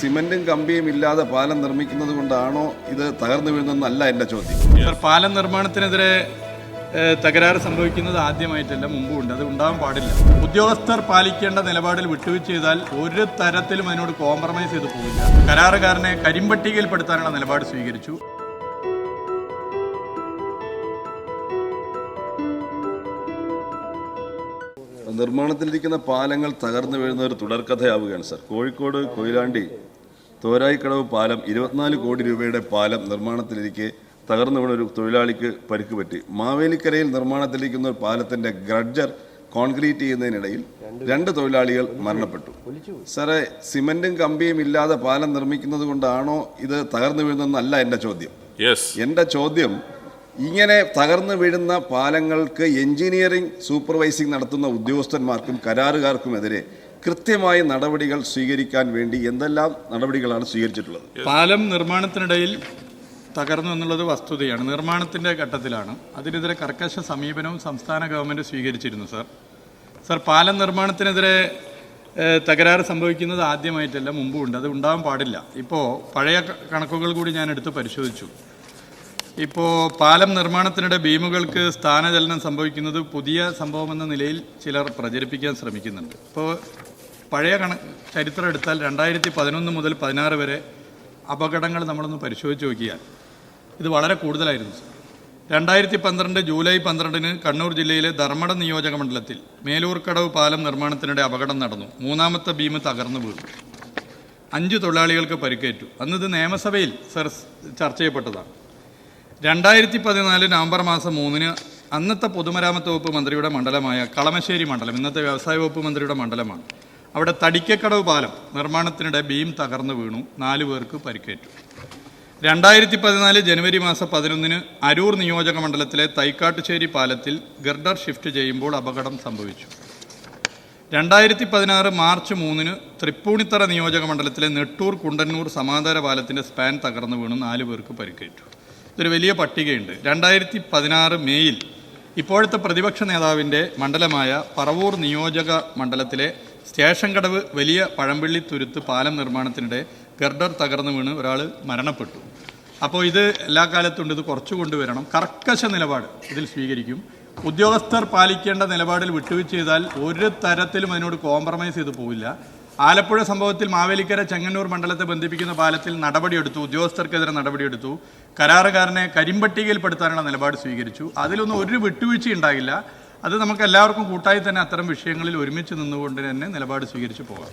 സിമന്റും കമ്പിയും ഇല്ലാതെ പാലം നിർമ്മിക്കുന്നത് കൊണ്ടാണോ ഇത് തകർന്നു വീഴുന്നതെന്നല്ല എന്റെ ചോദ്യം. സർ പാലം നിർമ്മാണത്തിനെതിരെ തകരാറ് സംഭവിക്കുന്നത് ആദ്യമായിട്ടല്ല മുമ്പുണ്ട്. അത് ഉണ്ടാവാൻ പാടില്ല. ഉദ്യോഗസ്ഥർ പാലിക്കേണ്ട നിലപാടിൽ വിട്ടുവീഴ്ച ചെയ്താൽ ഒരു തരത്തിലും അതിനോട് കോംപ്രമൈസ് ചെയ്ത് പോകില്ല കരാറുകാരനെ കരിമ്പട്ടികയിൽപ്പെടുത്താനുള്ള നിലപാട് സ്വീകരിച്ചു. നിർമ്മാണത്തിലിരിക്കുന്ന പാലങ്ങൾ തകർന്നു വീഴുന്ന ഒരു തുടർക്കഥയാവുകയാണ് സർ കോഴിക്കോട് കൊയിലാണ്ടി തോരായിക്കടവ് പാലം ഇരുപത്തിനാല് കോടി രൂപയുടെ പാലം നിർമ്മാണത്തിലിരിക്കെ തകർന്നു വീണ ഒരു തൊഴിലാളിക്ക് പരിക്ക് പറ്റി. മാവേലിക്കരയിൽ നിർമ്മാണത്തിലിരിക്കുന്ന ഒരു പാലത്തിന്റെ ഗ്രഡ്ജർ കോൺക്രീറ്റ് ചെയ്യുന്നതിനിടയിൽ രണ്ട് തൊഴിലാളികൾ മരണപ്പെട്ടു. സാറേ സിമന്റും കമ്പിയും ഇല്ലാതെ പാലം നിർമ്മിക്കുന്നത് കൊണ്ടാണോ ഇത് തകർന്നു വീഴുന്നതെന്നല്ല എന്റെ ചോദ്യം. യെസ് എന്റെ ചോദ്യം ഇങ്ങനെ തകർന്നു വീഴുന്ന പാലങ്ങൾക്ക് എഞ്ചിനീയറിംഗ് സൂപ്പർവൈസിംഗ് നടത്തുന്ന ഉദ്യോഗസ്ഥന്മാർക്കും കരാറുകാർക്കുമെതിരെ കൃത്യമായ നടപടികൾ സ്വീകരിക്കാൻ വേണ്ടി എന്തെല്ലാം നടപടികളാണ് സ്വീകരിച്ചിട്ടുള്ളത്? പാലം നിർമ്മാണത്തിനിടയിൽ തകർന്നു എന്നുള്ളത് വസ്തുതയാണ്. നിർമ്മാണത്തിന്റെ ഘട്ടത്തിലാണ്. അതിനെതിരെ കർക്കശ സമീപനവും സംസ്ഥാന ഗവൺമെന്റ് സ്വീകരിച്ചിരുന്നു സർ. സർ പാലം നിർമ്മാണത്തിനെതിരെ തകരാറ് സംഭവിക്കുന്നത് ആദ്യമായിട്ടല്ല മുമ്പുണ്ട് അത് ഉണ്ടാവാൻ പാടില്ല. ഇപ്പോൾ പഴയ കണക്കുകൾ കൂടി ഞാൻ എടുത്ത് പരിശോധിച്ചു. ഇപ്പോൾ പാലം നിർമ്മാണത്തിനിടെ ഭീമുകൾക്ക് സ്ഥാനചലനം സംഭവിക്കുന്നത് പുതിയ സംഭവമെന്ന നിലയിൽ ചിലർ പ്രചരിപ്പിക്കാൻ ശ്രമിക്കുന്നുണ്ട്. ഇപ്പോൾ പഴയ കണ ചരിത്രം എടുത്താൽ രണ്ടായിരത്തി പതിനൊന്ന് മുതൽ പതിനാറ് വരെ അപകടങ്ങൾ നമ്മളൊന്ന് പരിശോധിച്ച് നോക്കിയാൽ ഇത് വളരെ കൂടുതലായിരുന്നു സർ. രണ്ടായിരത്തി പന്ത്രണ്ട് ജൂലൈ പന്ത്രണ്ടിന് കണ്ണൂർ ജില്ലയിലെ ധർമ്മട നിയോജക മണ്ഡലത്തിൽ മേലൂർക്കടവ് പാലം നിർമ്മാണത്തിനിടെ അപകടം നടന്നു. മൂന്നാമത്തെ ബീം തകർന്നു വീണു. അഞ്ച് തൊഴിലാളികൾക്ക് പരിക്കേറ്റു. അന്ന് ഇത് നിയമസഭയിൽ സർ ചർച്ച ചെയ്യപ്പെട്ടതാണ്. രണ്ടായിരത്തി പതിനാല് നവംബർ മാസം മൂന്നിന് അന്നത്തെ പൊതുമരാമത്ത് വകുപ്പ് മന്ത്രിയുടെ മണ്ഡലമായ കളമശ്ശേരി മണ്ഡലം ഇന്നത്തെ വ്യവസായ വകുപ്പ് മന്ത്രിയുടെ മണ്ഡലമാണ്. അവിടെ തടിക്കക്കടവ് പാലം നിർമ്മാണത്തിനിടെ ബീം തകർന്നു വീണു. നാലു പേർക്ക് പരിക്കേറ്റു. രണ്ടായിരത്തി പതിനാല് ജനുവരി മാസം പതിനൊന്നിന് അരൂർ നിയോജക മണ്ഡലത്തിലെ തൈക്കാട്ടുശ്ശേരി പാലത്തിൽ ഗർഡർ ഷിഫ്റ്റ് ചെയ്യുമ്പോൾ അപകടം സംഭവിച്ചു. രണ്ടായിരത്തി പതിനാറ് മാർച്ച് മൂന്നിന് തൃപ്പൂണിത്തറ നിയോജക മണ്ഡലത്തിലെ നെട്ടൂർ കുണ്ടന്നൂർ സമാന്തര പാലത്തിന്റെ സ്പാൻ തകർന്നു വീണു. നാലു പേർക്ക് പരിക്കേറ്റു. ഇതൊരു വലിയ പട്ടികയുണ്ട്. രണ്ടായിരത്തി പതിനാറ് മെയ്യിൽ ഇപ്പോഴത്തെ പ്രതിപക്ഷ നേതാവിന്റെ മണ്ഡലമായ പറവൂർ നിയോജക മണ്ഡലത്തിലെ സ്റ്റേഷൻ കടവ് വലിയ പഴമ്പള്ളി തുരുത്ത് പാലം നിർമ്മാണത്തിനിടെ ഗർഡർ തകർന്നു വീണ് ഒരാൾ മരണപ്പെട്ടു. അപ്പോൾ ഇത് എല്ലാ കാലത്തുണ്ട് ഇത് കുറച്ചു കൊണ്ടുവരണം. കർക്കശ നിലപാട് ഇതിൽ സ്വീകരിക്കും. ഉദ്യോഗസ്ഥർ പാലിക്കേണ്ട നിലപാടിൽ വിട്ടുവീഴ്ച ചെയ്താൽ ഒരു തരത്തിലും അതിനോട് കോംപ്രമൈസ് ചെയ്ത് പോവില്ല. ആലപ്പുഴ സംഭവത്തിൽ മാവേലിക്കര ചെങ്ങന്നൂർ മണ്ഡലത്തെ ബന്ധിപ്പിക്കുന്ന പാലത്തിൽ നടപടിയെടുത്തു ഉദ്യോഗസ്ഥർക്കെതിരെ നടപടിയെടുത്തു. കരാറുകാരനെ കരിമ്പട്ടികയിൽപ്പെടുത്താനുള്ള നിലപാട് സ്വീകരിച്ചു. അതിലൊന്നും ഒരു വിട്ടുവീഴ്ച ഉണ്ടാകില്ല അത് നമുക്ക് എല്ലാവർക്കും കൂട്ടായി തന്നെ അത്തരം വിഷയങ്ങളിൽ ഒരുമിച്ച് നിന്നുകൊണ്ട് തന്നെ നിലപാട് സ്വീകരിച്ച് പോകാം.